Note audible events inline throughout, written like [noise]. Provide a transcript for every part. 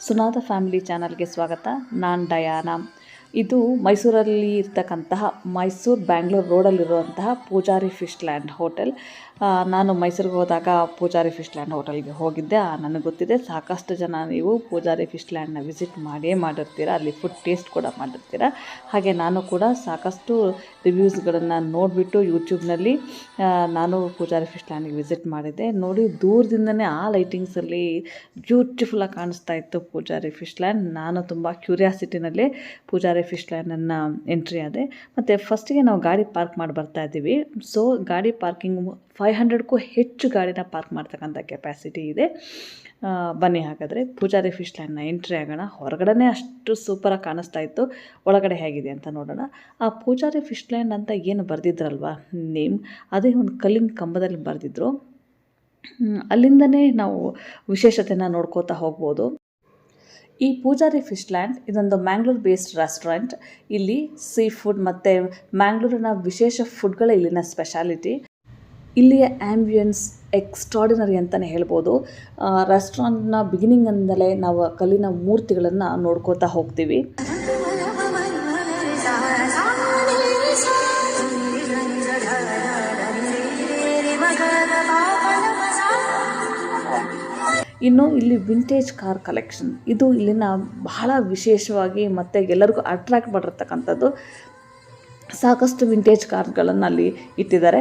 Sunada family ಚಾನಲ್ಗೆ ಸ್ವಾಗತ. ನಾನು ಡಯಾನ. ಇದು ಮೈಸೂರಲ್ಲಿ ಇರ್ತಕ್ಕಂತಹ ಮೈಸೂರು ಬ್ಯಾಂಗ್ಳೂರು ರೋಡಲ್ಲಿರುವಂತಹ ಪೂಜಾರಿ ಫಿಶ್ ಲ್ಯಾಂಡ್ ಹೋಟೆಲ್. ನಾನು ಮೈಸೂರಿಗೆ ಹೋದಾಗ ಪೂಜಾರಿ ಫಿಶ್ ಲ್ಯಾಂಡ್ ಹೋಟೆಲ್ಗೆ ಹೋಗಿದ್ದೆ. ನನಗೆ ಗೊತ್ತಿದೆ ಸಾಕಷ್ಟು ಜನ ನೀವು ಪೂಜಾರಿ ಫಿಶ್ ಲ್ಯಾಂಡ್ನ ವಿಸಿಟ್ ಮಾಡಿಯೇ ಮಾಡಿರ್ತೀರ, ಅಲ್ಲಿ ಫುಡ್ ಟೇಸ್ಟ್ ಕೂಡ ಮಾಡಿರ್ತೀರ. ಹಾಗೆ ನಾನು ಕೂಡ ಸಾಕಷ್ಟು ರಿವ್ಯೂಸ್ಗಳನ್ನು ನೋಡಿಬಿಟ್ಟು ಯೂಟ್ಯೂಬ್ನಲ್ಲಿ ನಾನು ಪೂಜಾರಿ ಫಿಶ್ ಲ್ಯಾಂಡ್ಗೆ ವಿಸಿಟ್ ಮಾಡಿದ್ದೆ. ನೋಡಿ ದೂರದಿಂದನೇ ಆ ಲೈಟಿಂಗ್ಸಲ್ಲಿ ಬ್ಯೂಟಿಫುಲ್ಲಾಗಿ ಕಾಣಿಸ್ತಾ ಇತ್ತು ಪೂಜಾರಿ ಫಿಶ್ ಲ್ಯಾಂಡ್. ನಾನು ತುಂಬ ಕ್ಯೂರಿಯಾಸಿಟಿನಲ್ಲಿ ಪೂಜಾರಿ ಫಿಶ್ ಲ್ಯಾಂಡನ್ನು ಎಂಟ್ರಿ ಆದೆ. ಮತ್ತು ಫಸ್ಟಿಗೆ ನಾವು ಗಾಡಿ ಪಾರ್ಕ್ ಮಾಡಿ ಬರ್ತಾ ಇದ್ದೀವಿ. ಸೊ ಗಾಡಿ ಪಾರ್ಕಿಂಗ್ ಫೈವ್ ಹಂಡ್ರೆಡ್ಗೂ ಹೆಚ್ಚು ಗಾಡಿನ ಪಾರ್ಕ್ ಮಾಡ್ತಕ್ಕಂಥ ಕೆಪಾಸಿಟಿ ಇದೆ. ಬನ್ನಿ ಹಾಗಾದರೆ. ಪೂಜಾರಿ ಫಿಶ್ ಲ್ಯಾಂಡ್ನ ಎಂಟ್ರಿ ಆಗೋಣ. ಹೊರಗಡೆನೇ ಅಷ್ಟು ಸೂಪರಾಗಿ ಕಾಣಿಸ್ತಾ ಇತ್ತು. ಒಳಗಡೆ ಹೇಗಿದೆ ಅಂತ ನೋಡೋಣ. ಆ ಪೂಜಾರಿ ಫಿಶ್ ಲ್ಯಾಂಡ್ ಅಂತ ಏನು ಬರೆದಿದ್ರಲ್ವಾ? ನೇಮ್. ಅದೇ ಒಂದು ಕಲ್ಲಿನ ಕಂಬದಲ್ಲಿ ಬರೆದಿದ್ರು. ಅಲ್ಲಿಂದನೇ ನಾವು ವಿಶೇಷತೆನ ನೋಡ್ಕೋತಾ ಹೋಗ್ಬೋದು. ಈ ಪೂಜಾರಿ ಫಿಶ್ ಲ್ಯಾಂಡ್ ಇದೊಂದು ಮ್ಯಾಂಗ್ಳೂರ್ ಬೇಸ್ಡ್ ರೆಸ್ಟೋರೆಂಟ್. ಇಲ್ಲಿ ಸೀ ಫುಡ್ ಮತ್ತು ಮ್ಯಾಂಗ್ಳೂರಿನ ವಿಶೇಷ ಫುಡ್ಗಳ ಇಲ್ಲಿನ ಸ್ಪೆಷಾಲಿಟಿ. ಇಲ್ಲಿಯ ಆ್ಯಂಬಿಯನ್ಸ್ ಎಕ್ಸ್ಟ್ರಾಡಿನರಿ ಅಂತಲೇ ಹೇಳ್ಬೋದು. ರೆಸ್ಟೋರೆಂಟ್ನ ಬಿಗಿನಿಂಗಿಂದಲೇ ನಾವು ಕಲ್ಲಿನ ಮೂರ್ತಿಗಳನ್ನು ನೋಡ್ಕೋತಾ ಹೋಗ್ತೀವಿ. ಇನ್ನು ಇಲ್ಲಿ ವಿಂಟೇಜ್ ಕಾರ್ ಕಲೆಕ್ಷನ್ ಇದು ಇಲ್ಲಿನ ಬಹಳ ವಿಶೇಷವಾಗಿ ಮತ್ತು ಎಲ್ಲರಿಗೂ ಅಟ್ರ್ಯಾಕ್ಟ್ ಮಾಡಿರ್ತಕ್ಕಂಥದ್ದು ಸಾಕಷ್ಟು ವಿಂಟೇಜ್ ಕಾರ್ಗಳನ್ನು ಅಲ್ಲಿ ಇಟ್ಟಿದ್ದಾರೆ.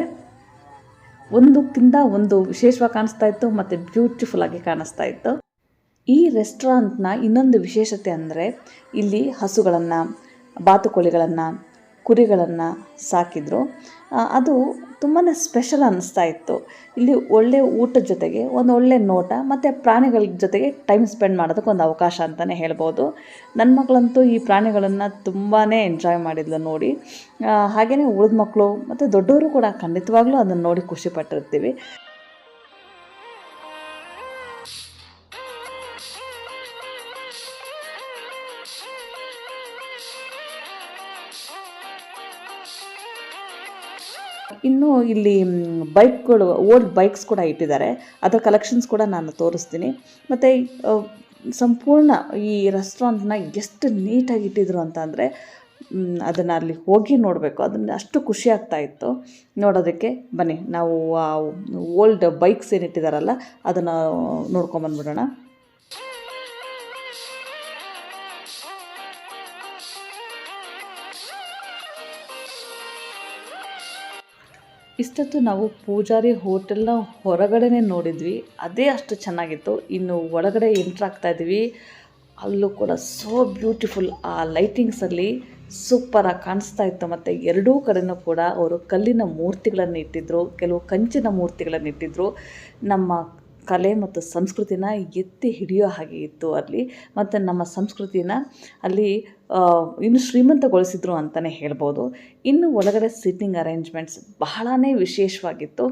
ಒಂದಕ್ಕಿಂತ ಒಂದು ವಿಶೇಷವಾಗಿ ಕಾಣಿಸ್ತಾ ಇತ್ತು ಮತ್ತು ಬ್ಯೂಟಿಫುಲ್ಲಾಗಿ ಕಾಣಿಸ್ತಾ ಇತ್ತು. ಈ ರೆಸ್ಟೋರೆಂಟ್ನ ಇನ್ನೊಂದು ವಿಶೇಷತೆ ಅಂದರೆ ಇಲ್ಲಿ ಹಸುಗಳನ್ನು, ಬಾತುಕೋಳಿಗಳನ್ನು ಕುರಿಗಳನ್ನು ಸಾಕಿದ್ರು. ಅದು ತುಂಬಾ ಸ್ಪೆಷಲ್ ಅನ್ನಿಸ್ತಾ ಇತ್ತು. ಇಲ್ಲಿ ಒಳ್ಳೆಯ ಊಟದ ಜೊತೆಗೆ ಒಂದು ಒಳ್ಳೆ ನೋಟ ಮತ್ತು ಪ್ರಾಣಿಗಳ ಜೊತೆಗೆ ಟೈಮ್ ಸ್ಪೆಂಡ್ ಮಾಡೋದಕ್ಕೆ ಒಂದು ಅವಕಾಶ ಅಂತಲೇ ಹೇಳ್ಬೋದು. ನನ್ನ ಮಗಳಂತೂ ಈ ಪ್ರಾಣಿಗಳನ್ನು ತುಂಬಾ ಎಂಜಾಯ್ ಮಾಡಿದ್ಲು ನೋಡಿ. ಹಾಗೆಯೇ ಉಳಿದ ಮಕ್ಕಳು ಮತ್ತು ದೊಡ್ಡವರು ಕೂಡ ಖಂಡಿತವಾಗ್ಲೂ ಅದನ್ನು ನೋಡಿ ಖುಷಿ ಇನ್ನು ಇಲ್ಲಿ ಬೈಕ್ಗಳು, ಓಲ್ಡ್ ಬೈಕ್ಸ್ ಕೂಡ ಇಟ್ಟಿದ್ದಾರೆ. ಅದರ ಕಲೆಕ್ಷನ್ಸ್ ಕೂಡ ನಾನು ತೋರಿಸ್ತೀನಿ. ಮತ್ತು ಸಂಪೂರ್ಣ ಈ ರೆಸ್ಟೋರೆಂಟ್ನ ಎಷ್ಟು ನೀಟಾಗಿ ಇಟ್ಟಿದ್ರು ಅಂತ ಅಂದರೆ ಅದನ್ನು ಅಲ್ಲಿ ಹೋಗಿ ನೋಡಬೇಕು. ಅದನ್ನು ಅಷ್ಟು ಖುಷಿ ಆಗ್ತಾ ಇತ್ತು. ನೋಡೋದಕ್ಕೆ ಬನ್ನಿ. ನಾವು ಓಲ್ಡ್ ಬೈಕ್ಸ್ ಏನಿಟ್ಟಿದ್ದಾರಲ್ಲ ಅದನ್ನು ನೋಡ್ಕೊಂಬಂದ್ಬಿಡೋಣ. ಇಷ್ಟೊತ್ತು ನಾವು ಪೂಜಾರಿ ಹೋಟೆಲ್ನ ಹೊರಗಡೆನೇ ನೋಡಿದ್ವಿ. ಅದೇ ಅಷ್ಟು ಚೆನ್ನಾಗಿತ್ತು. ಇನ್ನು ಒಳಗಡೆ ಎಂಟ್ರ್ ಆಗ್ತಾ ಇದ್ವಿ ಅಲ್ಲೂ ಕೂಡ ಸೋ ಬ್ಯೂಟಿಫುಲ್ ಆ ಲೈಟಿಂಗ್ಸಲ್ಲಿ ಸೂಪರಾಗಿ ಕಾಣಿಸ್ತಾ ಇತ್ತು. ಮತ್ತು ಎರಡೂ ಕಡೆನೂ ಕೂಡ ಅವರು ಕಲ್ಲಿನ ಮೂರ್ತಿಗಳನ್ನು ಇಟ್ಟಿದ್ದರು ಕೆಲವು ಕಂಚಿನ ಮೂರ್ತಿಗಳನ್ನು ಇಟ್ಟಿದ್ದರು ನಮ್ಮ ಕಲೆ ಮತ್ತು ಸಂಸ್ಕೃತಿನ ಎತ್ತಿ ಹಿಡಿಯೋ ಹಾಗೆ ಇತ್ತು ಅಲ್ಲಿ. ಮತ್ತು ನಮ್ಮ ಸಂಸ್ಕೃತಿನ ಅಲ್ಲಿ ಇನ್ನು ಶ್ರೀಮಂತಗೊಳಿಸಿದ್ರು ಅಂತಲೇ ಹೇಳ್ಬೋದು. ಇನ್ನು ಒಳಗಡೆ ಸಿಟ್ಟಿಂಗ್ ಅರೇಂಜ್ಮೆಂಟ್ಸ್ ಬಹಳನೇ ವಿಶೇಷವಾಗಿತ್ತು.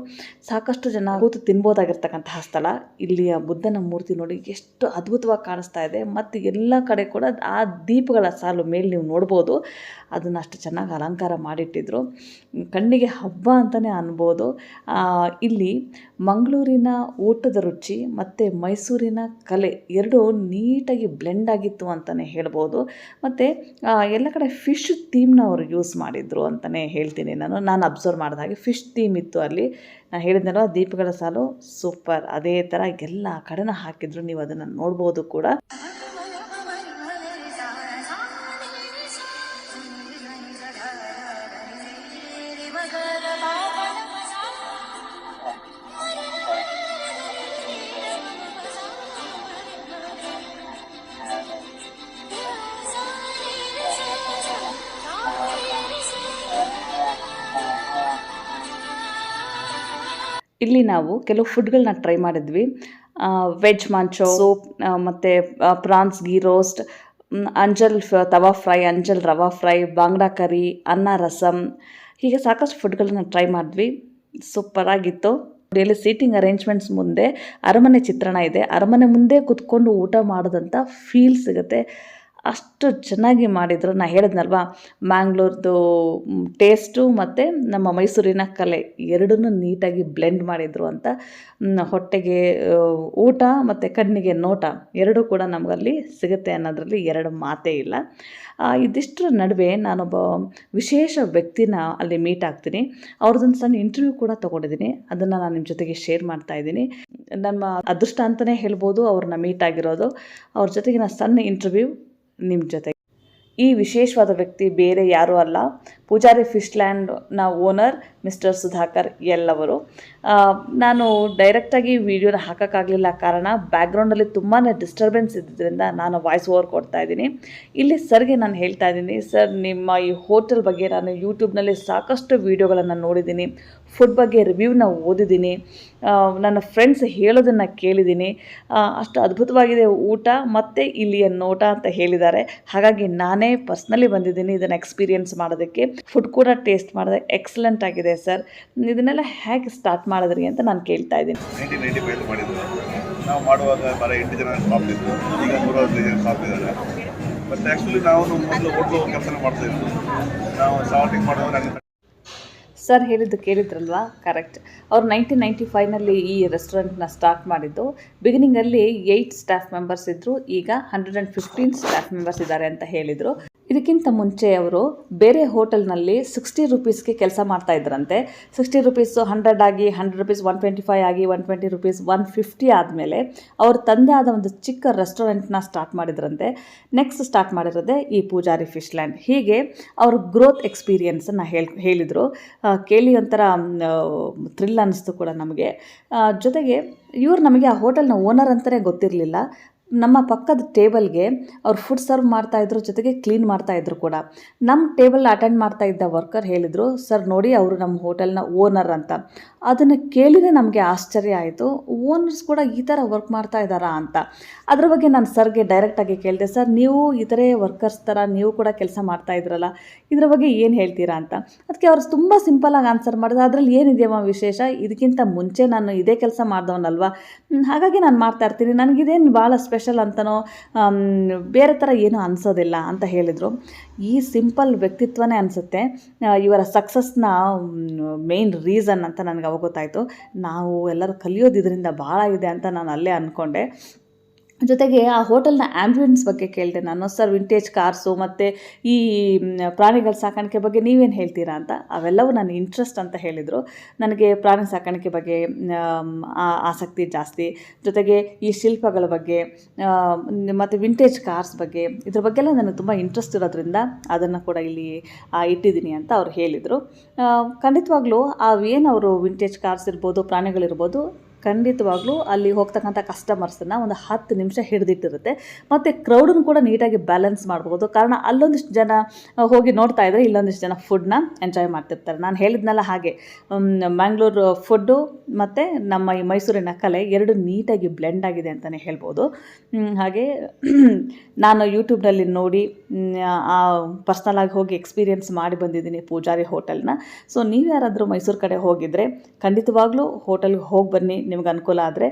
ಸಾಕಷ್ಟು ಜನ ಕೂತು ತಿನ್ಬೋದಾಗಿರ್ತಕ್ಕಂತಹ ಸ್ಥಳ. ಇಲ್ಲಿಯ ಬುದ್ಧನ ಮೂರ್ತಿ ನೋಡಿ ಎಷ್ಟು ಅದ್ಭುತವಾಗಿ ಕಾಣಿಸ್ತಾ ಇದೆ. ಮತ್ತು ಎಲ್ಲ ಕಡೆ ಕೂಡ ಆ ದೀಪಗಳ ಸಾಲು ಮೇಲೆ ನೀವು ನೋಡ್ಬೋದು. ಅದನ್ನು ಅಷ್ಟು ಚೆನ್ನಾಗಿ ಅಲಂಕಾರ ಮಾಡಿಟ್ಟಿದ್ರು. ಕಣ್ಣಿಗೆ ಹಬ್ಬ ಅಂತಲೇ ಅನ್ಬೋದು. ಇಲ್ಲಿ ಮಂಗಳೂರಿನ ಊಟದ ರುಚಿ ಮತ್ತು ಮೈಸೂರಿನ ಕಲೆ ಎರಡೂ ನೀಟಾಗಿ ಬ್ಲೆಂಡ್ ಆಗಿತ್ತು ಅಂತಲೇ ಹೇಳ್ಬೋದು. ಮತ್ತು ಎಲ್ಲ ಕಡೆ ಫಿಶ್ ಥೀಮ್ನ ಅವರು ಯೂಸ್ ಮಾಡಿದ್ರು ಅಂತಲೇ ಹೇಳ್ತೀನಿ ನಾನು. ನಾನು ಅಬ್ಸರ್ವ್ ಮಾಡಿದ ಹಾಗೆ ಫಿಶ್ ಥೀಮ್ ಇತ್ತು ಅಲ್ಲಿ. ನಾನು ಹೇಳಿದ್ನಲ್ಲ ದೀಪಗಳ ಸಾಲು ಸೂಪರ್ ಅದೇ ಥರ ಎಲ್ಲ ಕಡೆನ ಹಾಕಿದ್ರು. ನೀವು ಅದನ್ನು ನೋಡ್ಬೋದು ಕೂಡ. ಇಲ್ಲಿ ನಾವು ಕೆಲವು ಫುಡ್ಗಳನ್ನ ಟ್ರೈ ಮಾಡಿದ್ವಿ. ವೆಜ್ ಮಾಂಚೋ, ಸೋಪ್ ಮತ್ತು prawns ghee roast anjal tawa fry, anjal rava fry, bangda curry, ಅನ್ನ ರಸಂ, ಹೀಗೆ ಸಾಕಷ್ಟು ಫುಡ್ಗಳನ್ನ ಟ್ರೈ ಮಾಡಿದ್ವಿ. ಸೂಪರಾಗಿತ್ತು ಇಲ್ಲಿ ಸೀಟಿಂಗ್ ಅರೇಂಜ್ಮೆಂಟ್ಸ್ ಮುಂದೆ ಅರಮನೆ ಚಿತ್ರಣ ಇದೆ. ಅರಮನೆ ಮುಂದೆ ಕುತ್ಕೊಂಡು ಊಟ ಮಾಡೋದಂಥ ಫೀಲ್ ಸಿಗುತ್ತೆ. ಅಷ್ಟು ಚೆನ್ನಾಗಿ ಮಾಡಿದರು. ನಾನು ಹೇಳಿದ್ನಲ್ವಾ, ಮ್ಯಾಂಗ್ಳೂರ್ದು ಟೇಸ್ಟು ಮತ್ತು ನಮ್ಮ ಮೈಸೂರಿನ ಕಲೆ ಎರಡನ್ನೂ ನೀಟಾಗಿ ಬ್ಲೆಂಡ್ ಮಾಡಿದರು ಅಂತ. ಹೊಟ್ಟೆಗೆ ಊಟ ಮತ್ತು ಕಣ್ಣಿಗೆ ನೋಟ ಎರಡೂ ಕೂಡ ನಮಗಲ್ಲಿ ಸಿಗುತ್ತೆ ಅನ್ನೋದರಲ್ಲಿ ಎರಡು ಮಾತೇ ಇಲ್ಲ. ಇದಿಷ್ಟರ ನಡುವೆ ನಾನೊಬ್ಬ ವಿಶೇಷ ವ್ಯಕ್ತಿನ ಅಲ್ಲಿ ಮೀಟ್ ಆಗ್ತೀನಿ. ಅವ್ರದ್ದೊಂದು ಸಣ್ಣ ಇಂಟರ್ವ್ಯೂ ಕೂಡ ತೊಗೊಂಡಿದ್ದೀನಿ. ಅದನ್ನು ನಾನು ನಿಮ್ಮ ಜೊತೆಗೆ ಶೇರ್ ಮಾಡ್ತಾ ಇದ್ದೀನಿ. ನಮ್ಮ ಅದೃಷ್ಟ ಅಂತಲೇ ಹೇಳ್ಬೋದು, ಅವ್ರನ್ನ ಮೀಟ್ ಆಗಿರೋದು. ಅವ್ರ ಜೊತೆಗಿನ ಸಣ್ಣ ಇಂಟರ್ವ್ಯೂ ನಿಮ್ಮ ಜೊತೆ ಈ ವಿಶೇಷವಾದ ವ್ಯಕ್ತಿ ಬೇರೆ ಯಾರೂ ಅಲ್ಲ. ಪೂಜಾರಿ ಫಿಶ್ಲ್ಯಾಂಡ್ನ ಓನರ್ ಮಿಸ್ಟರ್ ಸುಧಾಕರ್ ಎಲ್ ಅವರು ನಾನು ಡೈರೆಕ್ಟಾಗಿ ವಿಡಿಯೋನ ಹಾಕೋಕ್ಕಾಗಲಿಲ್ಲ ಕಾರಣ ಬ್ಯಾಕ್ಗ್ರೌಂಡಲ್ಲಿ ತುಂಬಾ ಡಿಸ್ಟರ್ಬೆನ್ಸ್ ಇದ್ದಿದ್ದರಿಂದ ನಾನು ವಾಯ್ಸ್ ಓವರ್ ಕೊಡ್ತಾ ಇದ್ದೀನಿ. ಇಲ್ಲಿ ಸರ್ಗೆ ನಾನು ಹೇಳ್ತಾ ಇದ್ದೀನಿ ಸರ್ ನಿಮ್ಮ ಈ ಹೋಟೆಲ್ ಬಗ್ಗೆ ನಾನು ಯೂಟ್ಯೂಬ್ನಲ್ಲಿ ಸಾಕಷ್ಟು ವಿಡಿಯೋಗಳನ್ನು ನೋಡಿದ್ದೀನಿ. ಫುಡ್ ಬಗ್ಗೆ ರಿವ್ಯೂನ ಓದಿದ್ದೀನಿ. ನನ್ನ ಫ್ರೆಂಡ್ಸ್ ಹೇಳೋದನ್ನು ಕೇಳಿದ್ದೀನಿ. ಅಷ್ಟು ಅದ್ಭುತವಾಗಿದೆ ಊಟ, ಮತ್ತು ಇಲ್ಲಿಯ ನೋಟ ಅಂತ ಹೇಳಿದ್ದಾರೆ. ಹಾಗಾಗಿ ನಾನೇ ಪರ್ಸ್ನಲಿ ಬಂದಿದ್ದೀನಿ ಇದನ್ನು ಎಕ್ಸ್ಪೀರಿಯನ್ಸ್ ಮಾಡೋದಕ್ಕೆ. ಫುಡ್ ಕೂಡ ಟೇಸ್ಟ್ ಮಾಡಿದೆ. ಎಕ್ಸಲೆಂಟ್ ಆಗಿದೆ ಸರ್ ಇದನ್ನೆಲ್ಲ ಹೇಗೆ ಸ್ಟಾರ್ಟ್ ಮಾಡಿದ್ರಿ ಅಂತ ನಾನು ಕೇಳ್ತಾ ಇದ್ದೀನಿ. ನೈನ್ಟೀನ್ ನೈಂಟಿ ಫೈವ್ ಮಾಡಿದ್ದು. ನಾವು ಮಾಡುವಾಗ ಬರ ಎಂಟು ಜನ ಸ್ಟಾಪ್ ಇದ್ದು ಈಗ ನೂರ ಹದಿನೈದು ಜನ ಸ್ಟಾಪ್ ಇದ್ದಾರೆ. ಮತ್ತು ಆ್ಯಕ್ಚುಲಿ ನಾವು ಮೊದಲು ಹೋಟ್ಲು ಕೆಲಸ ಮಾಡ್ತಾ ಇದ್ವಿ. ನಾವು ಸ್ಟಾರ್ಟಿಂಗ್ ಮಾಡುವಾಗ ಸರ್ ಹೇಳಿದ್ದು ಕೇಳಿದ್ರಲ್ವಾ? ಕರೆಕ್ಟ್ ಅವ್ರು ನೈನ್ಟೀನ್ ನೈಂಟಿ ಫೈವ್ನಲ್ಲಿ ಈ ರೆಸ್ಟೋರೆಂಟ್ನ ಸ್ಟಾರ್ಟ್ ಮಾಡಿದ್ದು. ಬಿಗಿನಿಂಗಲ್ಲಿ ಏಯ್ಟ್ ಸ್ಟಾಫ್ ಮೆಂಬರ್ಸ್ ಇದ್ದರು ಈಗ hundred and fifteen staff members ಇದ್ದಾರೆ ಅಂತ ಹೇಳಿದರು. ಇದಕ್ಕಿಂತ ಮುಂಚೆ ಅವರು ಬೇರೆ ಹೋಟೆಲ್ನಲ್ಲಿ ಸಿಕ್ಸ್ಟಿ ರುಪೀಸ್ಗೆ ಕೆಲಸ ಮಾಡ್ತಾ ಇದ್ರಂತೆ. ಸಿಕ್ಸ್ಟಿ ರುಪೀಸು ಹಂಡ್ರೆಡ್ ಆಗಿ hundred rupees one twenty five ಆಗಿ one twenty rupees one fifty ಆದಮೇಲೆ ಅವ್ರ ತಂದೆ ಆದ ಒಂದು ಚಿಕ್ಕ ರೆಸ್ಟೋರೆಂಟ್ನ ಸ್ಟಾರ್ಟ್ ಮಾಡಿದ್ರಂತೆ. ನೆಕ್ಸ್ಟ್ ಸ್ಟಾರ್ಟ್ ಮಾಡಿರೋದೇ ಈ ಪೂಜಾರಿ ಫಿಶ್ ಲ್ಯಾಂಡ್. ಹೀಗೆ ಅವ್ರ ಗ್ರೋತ್ ಎಕ್ಸ್ಪೀರಿಯನ್ಸನ್ನು ಹೇಳಿ, ಹೇಳಿದರು. ಕೇಳಿ ಒಂಥರ ಥ್ರಿಲ್ ಅನ್ನಿಸ್ತು ಕೂಡ ನಮಗೆ. ಜೊತೆಗೆ ಇವ್ರು ನಮಗೆ ಆ ಹೋಟೆಲ್ನ ಓನರ್ ಅಂತಲೇ ಗೊತ್ತಿರಲಿಲ್ಲ. ನಮ್ಮ ಪಕ್ಕದ ಟೇಬಲ್ಗೆ ಅವ್ರು ಫುಡ್ ಸರ್ವ್ ಮಾಡ್ತಾಯಿದ್ರು ಜೊತೆಗೆ ಕ್ಲೀನ್ ಮಾಡ್ತಾಯಿದ್ರು ಕೂಡ. ನಮ್ಮ ಟೇಬಲ್ ಅಟೆಂಡ್ ಮಾಡ್ತಾ ಇದ್ದ ವರ್ಕರ್ ಹೇಳಿದರು ಸರ್ ನೋಡಿ ಅವರು ನಮ್ಮ ಹೋಟೆಲ್ನ ಓನರ್ ಅಂತ. ಅದನ್ನು ಕೇಳಿನೇ ನಮಗೆ ಆಶ್ಚರ್ಯ ಆಯಿತು. ಓನರ್ಸ್ ಕೂಡ ಈ ಥರ ವರ್ಕ್ ಮಾಡ್ತಾ ಇದ್ದಾರಾ ಅಂತ. ಅದ್ರ ಬಗ್ಗೆ ನಾನು ಸರ್ಗೆ ಡೈರೆಕ್ಟಾಗಿ ಕೇಳಿದೆ ಸರ್ ನೀವು ಇತರೆ ವರ್ಕರ್ಸ್ ಥರ ನೀವು ಕೂಡ ಕೆಲಸ ಮಾಡ್ತಾ ಇದ್ರಲ್ಲ, ಇದ್ರ ಬಗ್ಗೆ ಏನು ಹೇಳ್ತೀರಾ ಅಂತ? ಅದಕ್ಕೆ ಅವ್ರು ತುಂಬ ಸಿಂಪಲಾಗಿ ಆನ್ಸರ್ ಮಾಡಿದ್ರು, ಅದರಲ್ಲಿ ಏನಿದೆಯಮ್ಮ ವಿಶೇಷ? ಇದಕ್ಕಿಂತ ಮುಂಚೆ ನಾನು ಇದೇ ಕೆಲಸ ಮಾಡಿದವನಲ್ವಾ? ಹಾಗಾಗಿ ನಾನು ಮಾಡ್ತಾ ಇರ್ತೀನಿ. ನನಗಿದೇನು ಭಾಳ ಸ್ಪೆಷಲ್ ಅಂತನೋ ಬೇರೆ ಥರ ಏನೂ ಅನಿಸೋದಿಲ್ಲ ಅಂತ ಹೇಳಿದರು. ಈ ಸಿಂಪಲ್ ವ್ಯಕ್ತಿತ್ವನೇ ಅನಿಸುತ್ತೆ. ಇವರ ಸಕ್ಸಸ್ನ ಮೇನ್ ರೀಸನ್ ಅಂತ ನನಗೆ ಅವಾಗ ಗೊತ್ತಾಯಿತು. ನಾವು ಎಲ್ಲರೂ ಕಲಿಯೋದು ಇದರಿಂದ ಭಾಳ ಇದೆ ಅಂತ ನಾನು ಅಲ್ಲೇ ಅಂದ್ಕೊಂಡೆ ಜೊತೆಗೆ ಆ ಹೋಟೆಲ್ನ ಆ್ಯಂಬ್ಯುಲೆನ್ಸ್ ಬಗ್ಗೆ ಕೇಳಿದೆ ನಾನು. ಸರ್ ವಿಂಟೇಜ್ ಕಾರ್ಸು ಮತ್ತು ಈ ಪ್ರಾಣಿಗಳ ಸಾಕಾಣಿಕೆ ಬಗ್ಗೆ ನೀವೇನು ಹೇಳ್ತೀರಾ ಅಂತ? ಅವೆಲ್ಲವೂ ನನ್ನ ಇಂಟ್ರೆಸ್ಟ್ ಅಂತ ಹೇಳಿದರು. ನನಗೆ ಪ್ರಾಣಿ ಸಾಕಾಣಿಕೆ ಬಗ್ಗೆ ಆಸಕ್ತಿ ಜಾಸ್ತಿ. ಜೊತೆಗೆ ಈ ಶಿಲ್ಪಗಳ ಬಗ್ಗೆ ಮತ್ತು ವಿಂಟೇಜ್ ಕಾರ್ಸ್ ಬಗ್ಗೆ, ಇದ್ರ ಬಗ್ಗೆ ಎಲ್ಲ ನನಗೆ ತುಂಬ ಇಂಟ್ರೆಸ್ಟ್ ಇರೋದ್ರಿಂದ ಅದನ್ನು ಕೂಡ ಇಲ್ಲಿ ಇಟ್ಟಿದ್ದೀನಿ ಅಂತ ಅವ್ರು ಹೇಳಿದರು. ಖಂಡಿತವಾಗ್ಲೂ ಅವೇನು ಅವರು ವಿಂಟೇಜ್ ಕಾರ್ಸ್ ಇರ್ಬೋದು, ಪ್ರಾಣಿಗಳಿರ್ಬೋದು ಖಂಡಿತವಾಗ್ಲೂ ಅಲ್ಲಿ ಹೋಗ್ತಕ್ಕಂಥ ಕಸ್ಟಮರ್ಸನ್ನ ಒಂದು ಹತ್ತು ನಿಮಿಷ ಹಿಡಿದಿಟ್ಟಿರುತ್ತೆ. ಮತ್ತು ಕ್ರೌಡನ್ನು ಕೂಡ ನೀಟಾಗಿ ಬ್ಯಾಲೆನ್ಸ್ ಮಾಡ್ಬೋದು. ಕಾರಣ ಅಲ್ಲೊಂದಿಷ್ಟು ಜನ ಹೋಗಿ ನೋಡ್ತಾ ಇದ್ದರೆ ಇಲ್ಲೊಂದಿಷ್ಟು ಜನ ಫುಡ್ನ ಎಂಜಾಯ್ ಮಾಡ್ತಿರ್ತಾರೆ. ನಾನು ಹೇಳಿದ್ನಲ್ಲ ಹಾಗೆ ಮ್ಯಾಂಗ್ಳೂರು ಫುಡ್ಡು ಮತ್ತು ನಮ್ಮ ಈ ಮೈಸೂರಿನ ಕಲೆ ಎರಡು ನೀಟಾಗಿ ಬ್ಲೆಂಡ್ ಆಗಿದೆ ಅಂತಲೇ ಹೇಳ್ಬೋದು. ಹಾಗೆ [clears throat] ನಾನು ಯೂಟ್ಯೂಬ್ನಲ್ಲಿ ನೋಡಿ ಪರ್ಸ್ನಲಾಗಿ ಹೋಗಿ ಎಕ್ಸ್ಪೀರಿಯೆನ್ಸ್ ಮಾಡಿ ಬಂದಿದ್ದೀನಿ ಪೂಜಾರಿ ಹೋಟೆಲ್ನ ಸೊ ನೀವು ಯಾರಾದರೂ ಮೈಸೂರು ಕಡೆ ಹೋಗಿದ್ದರೆ ಖಂಡಿತವಾಗ್ಲೂ ಹೋಟೆಲ್ಗೆ ಹೋಗಿ ಬನ್ನಿ. ನಿಮ್ಗೆ ಅನುಕೂಲ ಆದರೆ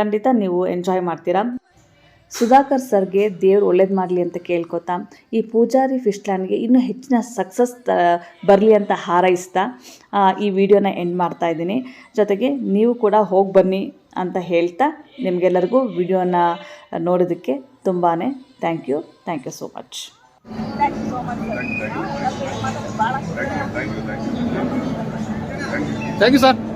ಖಂಡಿತ ನೀವು ಎಂಜಾಯ್ ಮಾಡ್ತೀರಾ. ಸುಧಾಕರ್ ಸರ್ಗೆ ದೇವ್ರು ಒಳ್ಳೇದು ಮಾಡಲಿ ಅಂತ ಕೇಳ್ಕೊತಾ ಈ ಪೂಜಾರಿ ಫಿಶ್ ಲ್ಯಾಂಡ್ಗೆ ಇನ್ನೂ ಹೆಚ್ಚಿನ ಸಕ್ಸಸ್ ಬರಲಿ ಅಂತ ಹಾರೈಸ್ತಾ ಈ ವಿಡಿಯೋನ ಎಂಡ್ ಮಾಡ್ತಾ ಇದ್ದೀನಿ. ಜೊತೆಗೆ ನೀವು ಕೂಡ ಹೋಗಿ ಬನ್ನಿ ಅಂತ ಹೇಳ್ತಾ ನಿಮಗೆಲ್ಲರಿಗೂ ವಿಡಿಯೋನ ನೋಡೋದಕ್ಕೆ ತುಂಬಾ thank you thank you so much thank you sir